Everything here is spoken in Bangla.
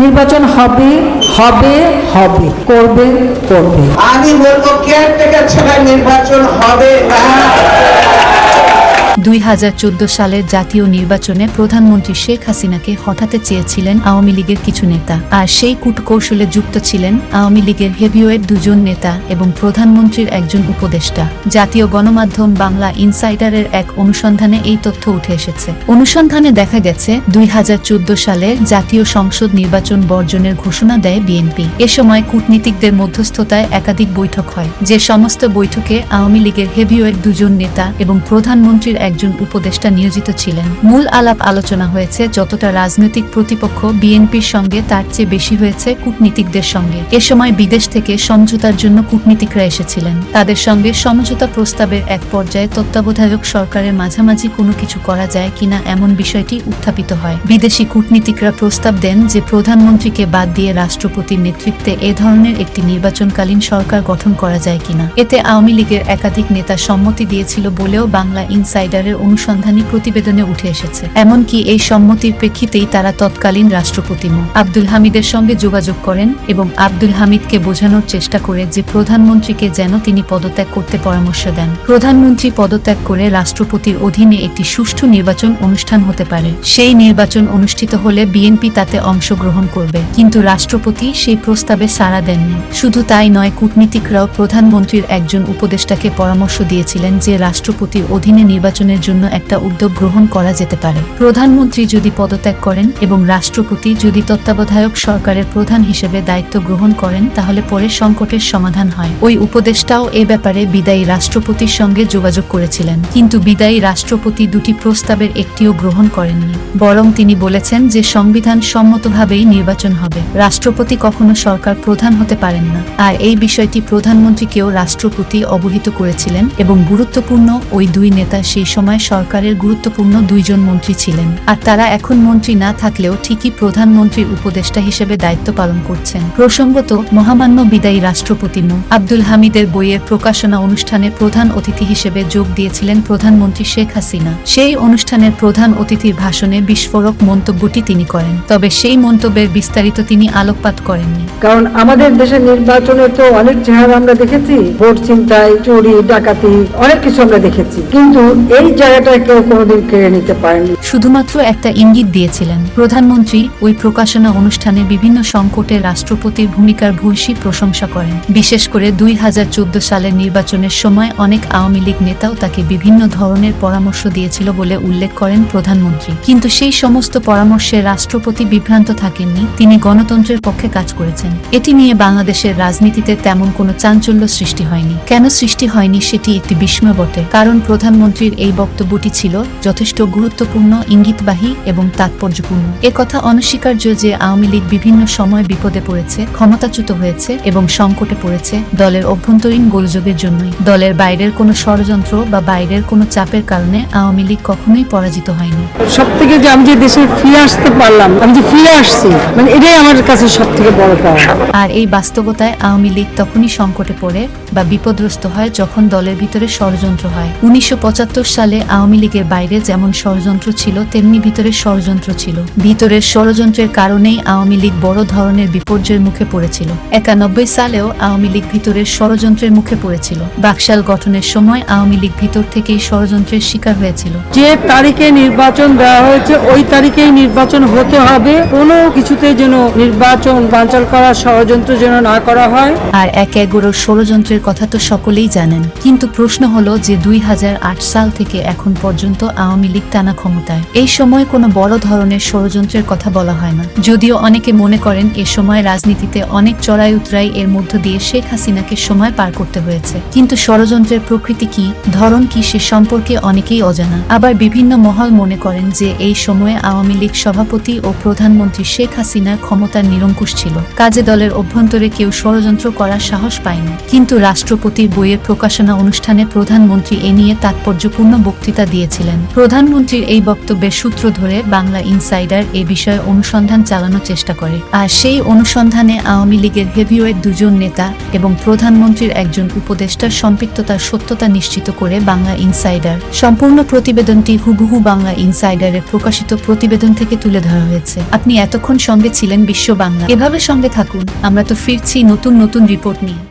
নির্বাচন হবে হবে হবে করবে করবে। আমি বলব কেয়ারটেকার ছাড়া নির্বাচন হবে না। দুই হাজার চোদ্দ সালের জাতীয় নির্বাচনে প্রধানমন্ত্রী শেখ হাসিনাকে হঠাতে চেয়েছিলেন আওয়ামী লীগের কিছু নেতা। আর সেই কূটকৌশলে যুক্ত ছিলেন আওয়ামী লীগের হেভিওয়েট দুজন নেতা এবং প্রধানমন্ত্রীর একজন উপদেষ্টা। জাতীয় গণমাধ্যম বাংলা ইনসাইডারের এক অনুসন্ধানে এই তথ্য উঠে এসেছে। অনুসন্ধানে দেখা গেছে, দুই হাজার চোদ্দ সালে জাতীয় সংসদ নির্বাচন বর্জনের ঘোষণা দেয় বিএনপি। এ সময় কূটনীতিকদের মধ্যস্থতায় একাধিক বৈঠক হয়। যে সমস্ত বৈঠকে আওয়ামী লীগের হেভিওয়েট দুজন নেতা এবং প্রধানমন্ত্রীর একজন উপদেষ্টা নিয়োজিত ছিলেন। মূল আলাপ আলোচনা হয়েছে যতটা রাজনৈতিক প্রতিপক্ষ বিএনপির সঙ্গে তার চেয়ে বেশি হয়েছে কূটনীতিকদের সঙ্গে। এ সময় বিদেশ থেকে সমঝোতার জন্য কূটনীতিকরা এসেছিলেন। তাদের সঙ্গে সমঝোতা প্রস্তাবের এক পর্যায়ে তত্ত্বাবধায়ক সরকারের মাঝামাঝি কোনো কিছু করা যায় কিনা এমন বিষয়টি উত্থাপিত হয়। বিদেশি কূটনীতিকরা প্রস্তাব দেন যে প্রধানমন্ত্রীকে বাদ দিয়ে রাষ্ট্রপতির নেতৃত্বে এ ধরনের একটি নির্বাচনকালীন সরকার গঠন করা যায় কিনা। এতে আওয়ামী লীগের একাধিক নেতা সম্মতি দিয়েছিল বলেও বাংলা ইনসাইডারের অনুসন্ধানী প্রতিবেদনে উঠে এসেছে। এমনকি এই সম্মতির প্রেক্ষিতেই তারা তৎকালীন রাষ্ট্রপতি মো। আব্দুল হামিদের সঙ্গে যোগাযোগ করেন এবং আব্দুল হামিদকে বোঝানোর চেষ্টা করে যে প্রধানমন্ত্রীকে যেন তিনি পদত্যাগ করতে পরামর্শ দেন। প্রধানমন্ত্রী পদত্যাগ করে রাষ্ট্রপতির অধীনে একটি সুষ্ঠু নির্বাচন অনুষ্ঠান হতে পারে। সেই নির্বাচন অনুষ্ঠিত হলে বিএনপি তাতে অংশগ্রহণ করবে। কিন্তু রাষ্ট্রপতি সেই প্রস্তাবে সাড়া দেননি। শুধু তাই নয়, কূটনীতিকরাও প্রধানমন্ত্রীর একজন উপদেষ্টাকে পরামর্শ দিয়েছিলেন যে রাষ্ট্রপতির অধীনে নির্বাচনের জন্য একটা উদ্যোগ গ্রহণ করা যেতে পারে। প্রধানমন্ত্রী যদি পদত্যাগ করেন এবং রাষ্ট্রপতি যদি তত্ত্বাবধায়ক সরকারের প্রধান হিসেবে দায়িত্ব গ্রহণ করেন, তাহলে পরে সংকটের সমাধান হয়। ওই উপদেষ্টাও এ ব্যাপারে বিদায়ী রাষ্ট্রপতির সঙ্গে যোগাযোগ করেছিলেন। কিন্তু বিদায়ী রাষ্ট্রপতি দুটি প্রস্তাবের একটিও গ্রহণ করেননি। বরং তিনি বলেছেন যে সংবিধান সম্মতভাবেই নির্বাচন হবে। রাষ্ট্রপতি কখনো সরকার প্রধান হতে পারেন না। আর এই বিষয়টি প্রধানমন্ত্রীকেও রাষ্ট্রপতি অবহিত করেছিলেন এবং গুরুত্বপূর্ণ ওই দুই নেতা সেই সময় সরকারের গুরুত্বপূর্ণ দুইজন মন্ত্রী ছিলেন, আর তারা এখন মন্ত্রী না থাকলেও ঠিকই প্রধানমন্ত্রীর উপদেষ্টা হিসেবে দায়িত্ব পালন করছেন। প্রসঙ্গত, মহামান্য বিদায়ী রাষ্ট্রপতি মো আব্দুল হামিদের বইয়ের প্রকাশনা অনুষ্ঠানে প্রধান অতিথি হিসেবে যোগ দিয়েছিলেন প্রধানমন্ত্রী শেখ হাসিনা। সেই অনুষ্ঠানের প্রধান অতিথির ভাষণে বিস্ফোরক মন্তব্যটি তিনি করেন, তবে সেই মন্তব্যের বিস্তারিত তিনি আলোকপাত করেননি। কারণ আমাদের দেশের নির্বাচনে তো অনেক চেহারা আমরা দেখেছি, ভোট ছিনতাই, চুরি, ডাকাতি, অনেক কিছু আমরা দেখেছি। কিন্তু এই শুধুমাত্র একটা ইঙ্গিত দিয়েছিলেন, প্রধানমন্ত্রী ওই প্রকাশনা অনুষ্ঠানে বিভিন্ন সংকটে রাষ্ট্রপতির ভূমিকার ভূয়সী প্রশংসা করেন। বিশেষ করে দুই হাজার চোদ্দ সালের নির্বাচনের সময় অনেক আওয়ামী লীগ নেতাও তাকে বিভিন্ন ধরনের পরামর্শ দিয়েছিল বলে উল্লেখ করেন প্রধানমন্ত্রী। কিন্তু সেই সমস্ত পরামর্শে রাষ্ট্রপতি বিভ্রান্ত থাকেননি, তিনি গণতন্ত্রের পক্ষে কাজ করেছেন। এটি নিয়ে বাংলাদেশের রাজনীতিতে তেমন কোনো চাঞ্চল্য সৃষ্টি হয়নি। কেন সৃষ্টি হয়নি সেটি একটি বিস্ময় বটে, কারণ প্রধানমন্ত্রীর এই বক্তব্যটি ছিল যথেষ্ট গুরুত্বপূর্ণ ইঙ্গিতবাহী এবং তাৎপর্যপূর্ণ। এ কথা অনস্বীকার্য যে আওয়ামী লীগ বিভিন্ন সময় বিপদে পড়েছে ক্ষমতাচ্যুত হয়েছে এবং সংকটে পড়েছে দলের অভ্যন্তরীণ গোলযোগের জন্যই। দলের বাইরের কোনো ষড়যন্ত্র বা বাইরের কোনো চাপের কারণে আওয়ামী লীগ কখনোই পরাজিত হয়নি। সব থেকে যে আমি যে দেশে ফিরে আসতে পারলাম আমি যে ফিরে আসছি মানে এটাই আমার কাছে সব থেকে বড় পাওয়া। আর এই বাস্তবতায় আওয়ামী লীগ তখনই সংকটে পড়ে বা বিপদগ্রস্ত হয় যখন দলের ভিতরে ষড়যন্ত্র হয়। উনিশশো পঁচাত্তর সালে আওয়ামী লীগের বাইরে যেমন ষড়যন্ত্র ছিল তেমনি ভিতরে ষড়যন্ত্র ছিল। ভিতরের ষড়যন্ত্রের কারণেই আওয়ামী লীগ বড় ধরনের বিপর্যয়ের মুখে পড়েছিল। একানব্বই সালেও আওয়ামী লীগ ভিতরের ষড়যন্ত্রের মুখে পড়েছিল। বাকশাল গঠনের সময় আওয়ামী লীগ ভিতর থেকেই ষড়যন্ত্রের শিকার হয়েছিল। যে তারিখে নির্বাচন দেওয়া হয়েছে ওই তারিখেই নির্বাচন হতে হবে। কোনো কিছুতে যেন নির্বাচন বাঞ্চাল করা ষড়যন্ত্র যেন না করা হয়। আর এক এগারো ষড়যন্ত্রের কথা তো সকলেই জানেন। কিন্তু প্রশ্ন হলো যে দুই হাজার আট সাল থেকে এখন পর্যন্ত আওয়ামী লীগ টানা ক্ষমতায়। এই সময় কোনো বড় ধরনের ষড়যন্ত্রের কথা বলা হয় না। যদিও অনেকে মনে করেন এ সময় রাজনীতিতে অনেক চড়াই উতরাই এর মধ্য দিয়ে শেখ হাসিনাকে সময় পার করতে হয়েছে। কিন্তু ষড়যন্ত্রের প্রকৃতি কি, ধরন কি সে সম্পর্কে অনেকেই অজানা। আবার বিভিন্ন মহল মনে করেন যে এই সময়ে আওয়ামী লীগ সভাপতি ও প্রধানমন্ত্রী শেখ হাসিনার ক্ষমতার নিরঙ্কুশ ছিল। কাজে দলের অভ্যন্তরে কেউ ষড়যন্ত্র করার সাহস পায়নি। কিন্তু রাষ্ট্রপতির বইয়ের প্রকাশনা অনুষ্ঠানে প্রধানমন্ত্রী এ নিয়ে তাৎপর্যপূর্ণ বক্তৃতা দিয়েছিলেন। প্রধানমন্ত্রীর এই বক্তব্যের সূত্র ধরে বাংলা ইনসাইডার এ বিষয়ে অনুসন্ধান চালানোর চেষ্টা করে। আর সেই অনুসন্ধানে আওয়ামী লীগের হেভিওয়েট দুজন নেতা এবং প্রধানমন্ত্রীর একজন উপদেষ্টার সম্পৃক্ততার সত্যতা নিশ্চিত করে বাংলা ইনসাইডার। সম্পূর্ণ প্রতিবেদনটি হুবহু বাংলা ইনসাইডারের প্রকাশিত প্রতিবেদন থেকে তুলে ধরা হয়েছে। আপনি এতক্ষণ সঙ্গে ছিলেন বিশ্ব বাংলা। এভাবে সঙ্গে থাকুন। আমরা তো ফিরছি নতুন নতুন রিপোর্ট নিয়ে।